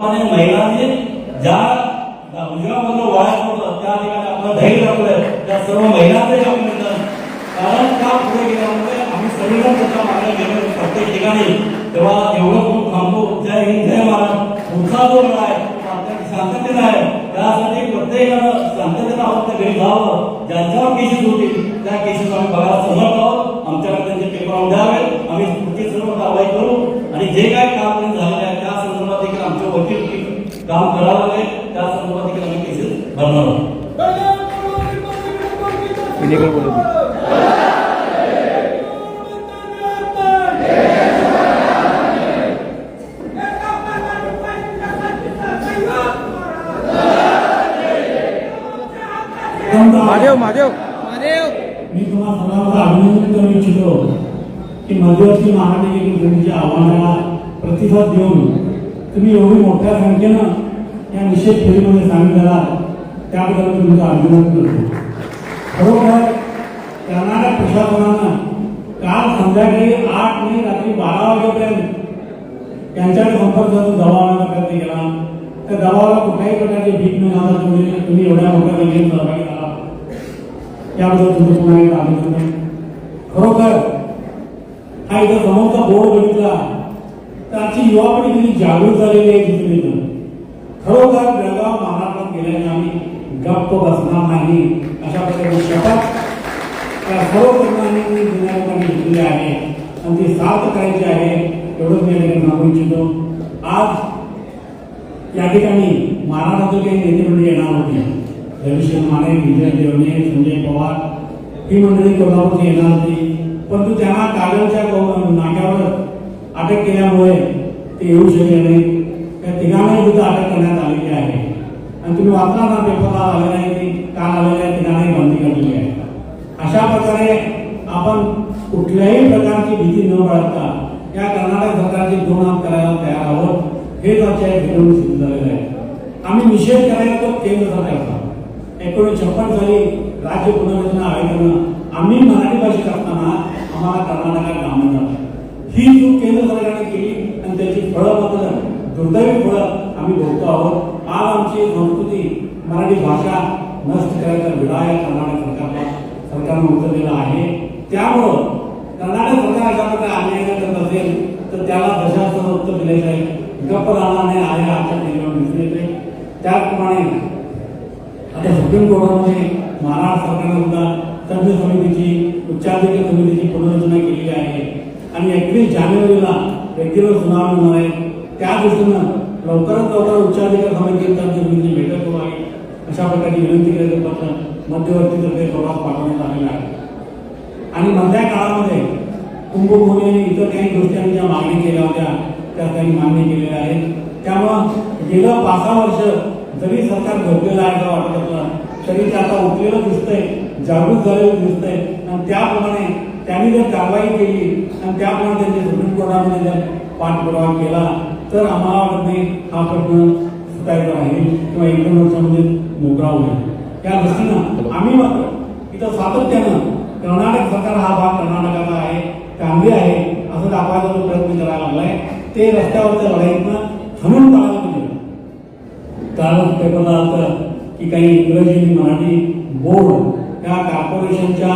आणि महिलांनी ज्या उजव्यामधलं वळायचं होतं त्या ठिकाणी आपण धैर्य दाखवलंय. त्या सर्व महिलांचे अभिनंदन. कारण त्या पुढे गेल्यामुळे आम्ही सगळीजण त्याच्यामागे गेलो प्रत्येक ठिकाणी तेव्हा एवढं करून थांबतो जय हिंद जय महाराज पुढचा जो वेळ आहे शांततेनं आहे. त्यासाठी प्रत्येकानं शांततेनं आपण घरी जावं. ज्यांच्यावर केसेस होतील त्या केसेस आम्ही बघायला समर्थ आहोत. आमच्याकडे त्यांचे पेपर द्यावे आम्ही पुढची सर्व कारवाई करू. आणि जे काय काम झालेलं आहे त्या संदर्भात आमचे वकील काम करावं लागेल त्या संदर्भात देखील आम्ही केसेस भरणार आहोत. महादेव महादेव मी तुम्हाला सर्वांना अभिनंदन करू इच्छितो की मध्यवर्ती महानगरपालिकेतील तुम्ही आव्हानाला प्रतिसाद देऊन तुम्ही एवढी मोठ्या संख्येनं या निषेध फेरीमध्ये सामील झाला त्याबद्दल मी तुमचं अभिनंदन करतो. खरोखर कर्नाटक प्रशासनानं काल संध्याकाळी आठ मे रात्री बारा वाजेपर्यंत त्यांच्याकडे संपर्क साधून दबावाला प्रयत्न केला. त्या दबावाला कुठल्याही प्रकारची भीक न घालता तुम्ही तुम्ही एवढ्या मोठ्या संख्येने सहभागी झाला त्याबद्दल तुमचं पुन्हा एकदा अभिनंदन. खरोखर हा इथं समोरचा बोर्ड बघितला. युवा पिढी किती जागृत झालेली आहे दिसून खरोखर जळगाव महाराष्ट्रात गेल्याने आम्ही गप्प बसणार नाही. अशा प्रकारे शपथ त्या सर्व तरुणांनी मी जुन्या लोकांनी घेतलेली आहे. आणि ती साथ करायची आहे एवढंच मी या सांगू इच्छितो. आज या ठिकाणी महाराष्ट्रातील काही नेते मंडळी येणार होती. रविशंकर माने विजय देवणे संजय पवार ही मंडळी कोल्हापूरची येणार होती. परंतु त्यांना कागलच्या नाक्यावर अटक केल्यामुळे ते येऊ शकले नाही. त्या तिघांनाही सुद्धा अटक करण्यात आलेली आहे. आणि तुम्ही वाचला ना पेपरला आलेला आहे की काल आलेल्या आहे तिघांनाही बंदी करलेली आहे. अशा प्रकारे आपण कुठल्याही प्रकारची भीती न बाळगता या कर्नाटक सरकारचे दोन करायला तयार आहोत हेच आमच्या या भेटून सिद्ध झालेलं आहे. आम्ही निषेध करायला तो केंद्र सरकारचा. एकोणीसशे छप्पन साली राज्य पुनर्रचना आयोगानं आम्ही मराठी भाषेत असताना आम्हाला कर्नाटकात कामं झालं ही चूक केंद्र सरकारने केली. फळं मात्र दुर्दैवी फळं आम्ही भोगतो आहोत. आज आमची संस्कृती मराठी भाषा नष्ट करायचा विडा या कर्नाटक सरकारला सरकारनं उचललेला आहे. त्यामुळं कर्नाटक सरकार अशा प्रकारे अन्याय करत असेल तर त्याला दशाचं उत्तर दिले जाईल गप्प राहणार नाही आहे आमच्या टीव्हीवर दिसले येते त्याचप्रमाणे आता सुप्रीम कोर्टामध्ये महाराष्ट्र सरकारने सुद्धा तज्ञ समितीची उच्चाधिकार समितीची पुनर्रचना केलेली आहे. आणि एकवीस जानेवारीला व्यक्तीवर सुनावणी होणार आहे. त्या दृष्टीनं लवकरात लवकर उच्चाधिकार समिती तज्ञ म्हणजे भेटत बैठक व्हावी अशा प्रकारची विनंती करायचं पत्र मध्यवर्तीतर्फे प्रवास पाठवण्यात आलेला आहे. आणि मधल्या काळामध्ये कुंभभूमी आणि इतर काही गोष्टी आम्ही ज्या मागणी केल्या होत्या त्या त्यांनी मान्य केलेल्या आहेत. त्यामुळं गेलं पाच सहा वर्ष जरी सरकार झोपलेलं आहे का वाटत असलं तरी ते आता उठलेलं दिसतंय जागृत झालेलं दिसतंय. आणि त्याप्रमाणे त्यांनी जर कारवाई केली आणि त्याप्रमाणे त्यांनी सुप्रीम कोर्टामध्ये जर पाठपुरावा केला. तर नाही हा प्रश्न सुटायचा राहील किंवा एक दोन वर्षामध्ये मोकळा होईल. त्या दृष्टीनं आम्ही मात्र इथं सातत्यानं कर्नाटक सरकार हा भाग कर्नाटकाचा आहे कांदे आहे असं दाखवायचा जो प्रयत्न करायला लागलाय. ते रस्त्यावरच्या लढाईतनं थांबून काढायला पाहिजे. काल पेपरला आलं की काही इंग्रजी मराठी बोर्ड या कॉर्पोरेशनच्या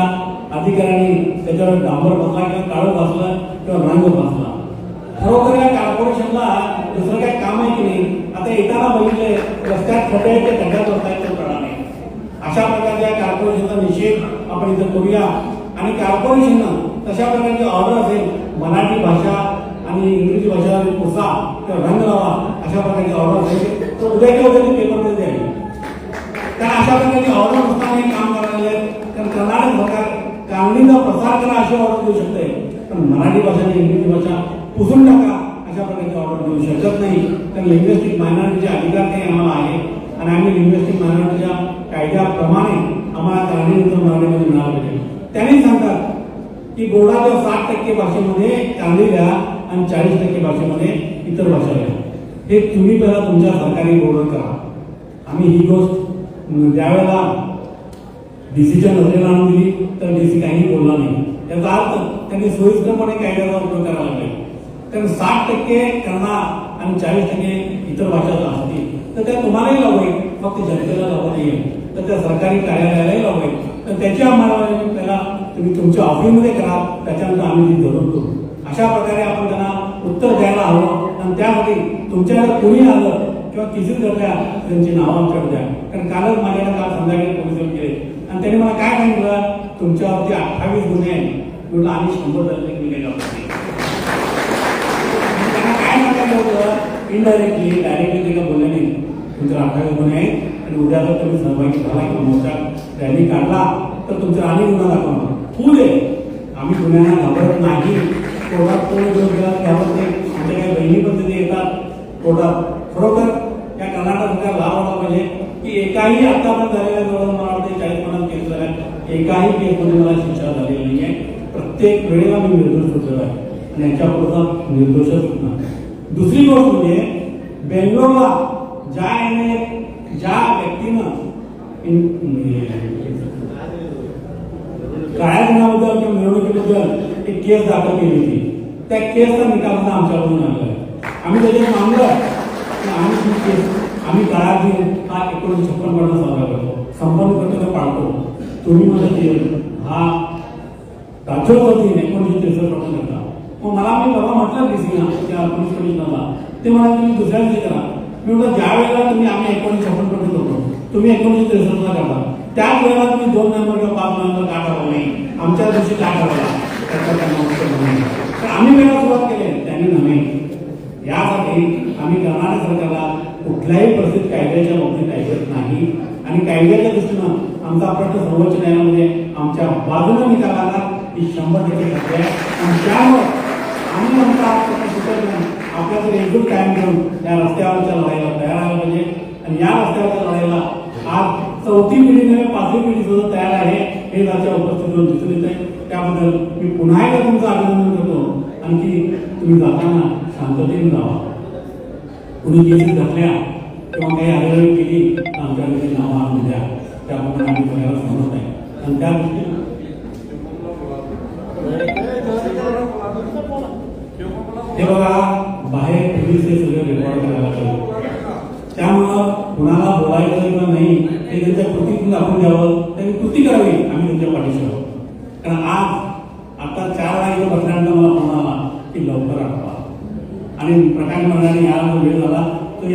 अधिकाऱ्यांनी त्याच्यावर डांबर बसला किंवा काळं बसलं किंवा रंग बसला खरोखर या कॉर्पोरेशनला दुसरं काय काम आहे की नाही? आता येताना बघितले रस्त्यात खड्डे आहेत ते खड्ड्यात बसतायत तो नाही अशा प्रकारच्या कॉर्पोरेशनचा निषेध आपण इथं करूया. आणि कॉर्पोरेशननं तशा प्रकारची ऑर्डर असेल मराठी भाषा आणि इंग्रजी भाषा पुसा किंवा रंग लावा अशा प्रकारची ऑर्डर असेल तर उद्या किंवा उद्या पेपरमध्ये द्यावी कारण अशा प्रकारची ऑर्डर नसताना काम करायला कारण कर्नाटक सरकार कांगणीचा प्रसार करा अशी ऑर्डर देऊ शकते. पण मराठी भाषा आणि इंग्रजी भाषा पुसून टाका अशा प्रकारची ऑर्डर देऊ शकत नाही. तर लिंग्विस्टिक मायनॉरिटीचे अधिकार काही आम्हाला आहे आणि आम्ही लिंग्विस्टिक मायनॉरिटीच्या कायद्याप्रमाणे आम्हाला कारणीनुसार मराठीमध्ये मिळालं पाहिजे. त्यांनी सांगतात की बोर्डाच्या साठ टक्के भाषेमध्ये कांदी द्या आणि चाळीस टक्के भाषेमध्ये इतर भाषा द्या हे तुम्ही पहिला तुमच्या सरकारी बोर्डवर करा. आम्ही ही गोष्ट ज्यावेळेला डीसीच्या नजरेला आणून दिली तर डीसी काही बोलला नाही. याचा अर्थ त्यांनी सोयीस्करपणे कायद्याचा उपयोग करायला लागले. कारण साठ टक्के करणार आणि चाळीस टक्के इतर भाषा असतील तर त्या तुम्हालाही लागू फक्त जनतेला लागू नाहीये तर त्या सरकारी कार्यालयालाही लागू तर त्याची अंमलबजावणी त्याला तुम्ही तुमच्या ऑफिसमध्ये करा. त्याच्यानंतर आम्ही ती जरूर करू अशा प्रकारे आपण त्यांना उत्तर द्यायला हवं. आणि त्यासाठी तुमच्याकडे कोणी आलं किंवा किती धरल्या त्यांची नावं आमच्याकडे द्या. कारण कालच माझ्याकडे काल संध्याकाळी पोलीस केले. आणि त्याने मला काय सांगितलं? तुमच्यावरती अठ्ठावीस गुन्हे आहेत. म्हटलं आम्ही शंभर टक्के गुन्हे लावतो त्यांना काय सांगायचं होतं? इनडायरेक्टली डायरेक्टली ते काय बोलले नाही. तुमचे अठ्ठावीस गुन्हे आहेत आणि उद्या जर तुम्ही सहभागी झाला किंवा मोर्चा रॅली काढला तर तुमचे आणि गुन्हा दाखवणार फुल आहे आम्ही गुन्ह्यांना घाबरत नाही. कोर्टात कोण घेऊन गेला घाबरत नाही आमच्या काही बहिणी पद्धती येतात. कोर्टात खरोखर या कर्नाटक सरकार लाभ आला पाहिजे की एकाही आतापर्यंत झालेल्या जवळ मला वाटते चाळीस पन्नास केस झाल्या एकाही केसमध्ये मला शिक्षा झालेली नाही आहे. प्रत्येक वेळेला मी निर्दोष सुटलेला आहे आणि याच्याबरोबर निर्दोषच सुटणार दुसरी गोष्ट म्हणजे बेंगलोरला ज्या याने ज्या व्यक्तीनं काळ्या दिनाबद्दल किंवा मिरवणुकीबद्दल एक केस दाखल केली होती. त्या केसचा निकाल सुद्धा आमच्याकडून आला आहे. आम्ही त्याच्यात मानलं की आम्ही ती केस आम्ही काळा दिन हा एकोणीसशे छप्पन साजरा करतो. संपन्न करतो कर्तव्य पाळतो. तुम्ही मला केस हा राज्योत्सव दिन एकोणीसशे त्रेसष्टपासून करता मग मला मी बाबा म्हटलं डीसीला त्या पोलीस कमिशनरला ते म्हणाले तुम्ही दुसऱ्या दिवशी करा. मी म्हटलं ज्या वेळेला तुम्ही आम्ही एकोणीसशे छप्पनपासून करतो तुम्ही एकोणीसशे त्रेसष्टला करता त्याच वेळेला तुम्ही दोन नंबर किंवा पाच नंबर का ठरवलं नाही? आमच्या दिवशी का ठरवला त्याचा त्यांना उत्तर तर आम्ही वेळा सुरुवात केली त्यांनी नव्हे यासाठी आम्ही कर्नाटक सरकारला कुठल्याही प्रसिद्ध कायद्याच्या बाबतीत ऐकत नाही. आणि कायद्याच्या दृष्टीनं आमचा प्रश्न सर्वोच्च न्यायालयामध्ये आमच्या बाजूने निकालाला ही शंभर टक्के सत्य आहे. आणि त्यामुळं आम्ही आमचा हा आपल्याकडे एकजूट कायम ठेवून या रस्त्यावरच्या लढाईला तयार आला पाहिजे. आणि या रस्त्यावरच्या लढाईला आज चौथी पिढी नव्हे पाचवी पिढी सुद्धा तयार आहे हे त्याच्या उपस्थितीवर दिसून येत आहे त्याबद्दल मी पुन्हा एकदा तुमचं अभिनंदन करतो. आणखी तुम्ही जाताना शांततेने जावा कुणी केसी घातल्या किंवा काही आगळी केली तर आमच्याकडे नाव हा द्या त्याप्रमाणे आम्ही सगळ्याला सांगत आहे. आणि त्या दृष्टीनं हे बघा बाहेर पोलीस हे सगळं रेकॉर्ड करायला पाहिजे त्यामुळं कुणाला बोलायचं किंवा नाही हे त्यांच्या कृतीतून दाखवून द्यावं त्यांनी कृती करावी आम्ही त्यांच्या पाठीशी आहोत. कारण आज आता चार वाजेच्या बसल्यानंतर मला फोन आला की लवकर आठवा आणि प्रकाश म्हणाले याला जो वेळ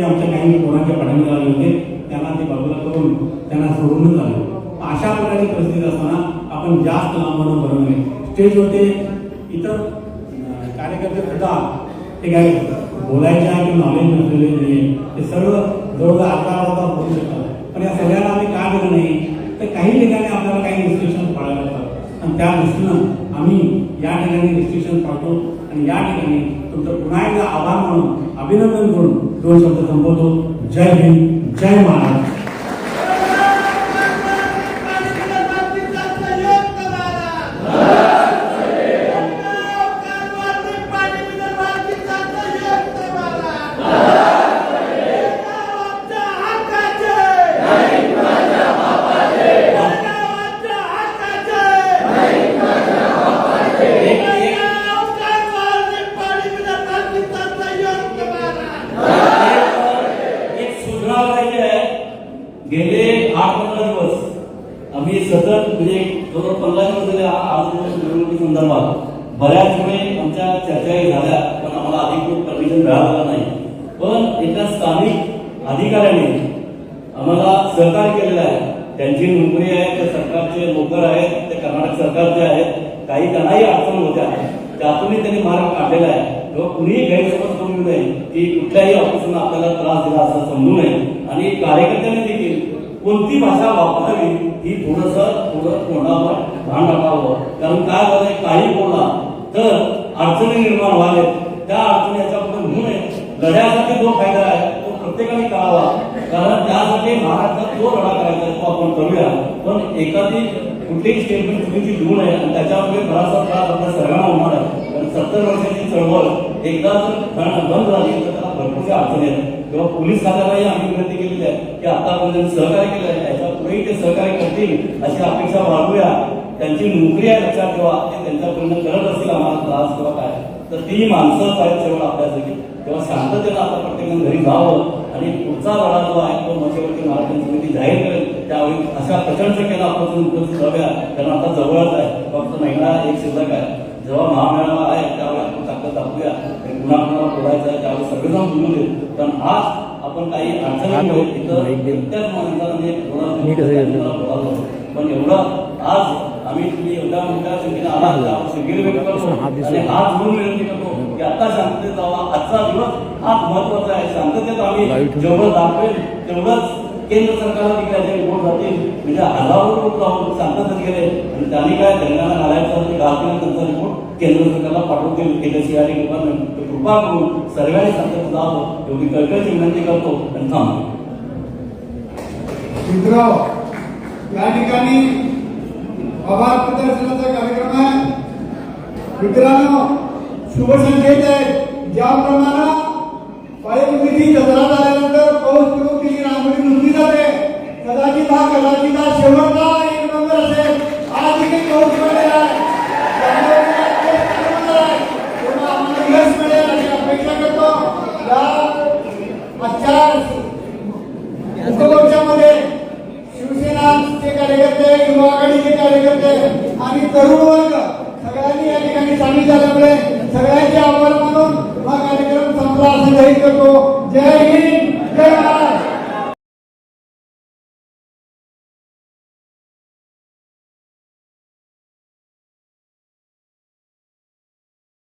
ते आमच्या काही कोणाच्या पाठीमध्ये आले होते. त्यांना ते बाजूला करून त्यांना सोडूनच आले अशा प्रकारे परिस्थिती असताना आपण जास्त लांबणं बरं स्टेज स्टेजवरती इतर कार्यकर्ते सुद्धा ते काय बोलायच्या किंवा नॉलेज नसलेले नाही. ते सर्व जवळजवळ अर्धा अर्धा बोलू शकतात. पण या सगळ्यांना आम्ही का दिलं नाही? तर काही ठिकाणी आपल्याला काही रिस्ट्रिक्शन पाळायला लागतात. आणि त्या दृष्टीनं आम्ही या ठिकाणी रिस्ट्रिक्शन पाळतो. आणि या ठिकाणी तुमचं पुन्हा एकदा आभार म्हणून अभिनंदन करून दोन शब्द संपवतो जय हिंद जय महाराष्ट्र आठ पंधरा दिवस आम्ही सतत म्हणजे जवळ पंधरा दिवस झाले आज निवडणुकी संदर्भात. बऱ्याच वेळे आमच्या चर्चाही झाल्या पण आम्हाला अधिकृत परमिशन मिळालं नाही. पण एका स्थानिक अधिकाऱ्याने आम्हाला सहकार्य केलेलं आहे. त्यांची नोकरी आहे त्या सरकारचे नोकर आहेत ते कर्नाटक सरकारचे आहेत काही त्यांनाही अडचण होत्या. त्यातूनही त्यांनी मार्ग काढलेला आहे. किंवा कुणीही गैरसमज करू नये की कुठल्याही ऑफिसनं आपल्याला त्रास दिला असं समजू नये. आणि कार्यकर्त्यांनी कोणती भाषा वापरावी ही थोडस थोडं तोंडावर भान टाकावं कारण काय झालंय? काही बोलला तर अडचणी निर्माण व्हावे त्या अडचणी याच्यापुढे होऊ नये लढ्यासाठी जो फायदा आहे तो प्रत्येकाने करावा. कारण त्यासाठी महाराष्ट्रात जो लढा करायचा तो आपण करूया. पण एखादी कुठलीही स्टेटमेंट चुकीची देऊ नये आणि त्याच्यामध्ये बराचसा त्रास आपल्या सर्वांना होणार आहे. कारण सत्तर वर्षाची चळवळ एकदा जर बंद बंद झाली तर भरपूरच्या अडचणी आहेत किंवा पोलीस खात्यालाही आम्ही विनंती केलेली आहे की आतापर्यंत सहकार्य केलं आहे याच्या पुढेही ते सहकार्य करतील अशी अपेक्षा बाळगूया. त्यांची नोकरी आहे लक्षात ठेवा ते त्यांच्यापर्यंत करत असतील आम्हाला त्रास किंवा काय. तर ती माणसंच आहेत सगळं आपल्यासाठी. तेव्हा शांततेनं आता प्रत्येकानं घरी जावं आणि पुढचा लढा जो आहे तो मध्यवर्ती महाराष्ट्र समिती जाहीर करेल. त्यावेळी अशा प्रचंड केला आपण उपस्थित राहूया. कारण आता जवळच आहे. फक्त महिना एक शिल्लक आहे. जेव्हा महामेळावा आहे त्यावेळी आपण ताकद आणि पुन्हा पुन्हा बोलायचं आहे त्यावेळी सगळेजण बोलू दे कारण आज आपण काही अडचणीमुळे माणसाने बोलावं पण एवढं आज आम्ही तुम्ही एवढ्या मोठ्या संख्येने आला त्यावर सगळे व्यक्त करतो. आणि हात जोडून विनंती करतो की आता शांततेत जावा. आजचा दिवस हा महत्त्वाचा आहे. शांततेत आम्ही जेवढं दाखवेल तेवढंच केंद्र सरकारला तिकडे रिपोर्ट जातील म्हणजे हजारो लोक जाऊन शांततेत गेले आणि रिपोर्ट केंद्र सरकारला पाठवतील केंद्र डिपार्टमेंट कृपा करून सर्वांनी शांततेत जावं एवढी कळकळीची विनंती करतो मित्र आभार प्रदर्शनाचा कार्यक्रम आहे मित्रांनो, शुभ संकेत आहे ज्याप्रमाणे पायभूमीची दसरा कदाचित हा कदाचित शेवटचा एक नंबर असेल आज देखील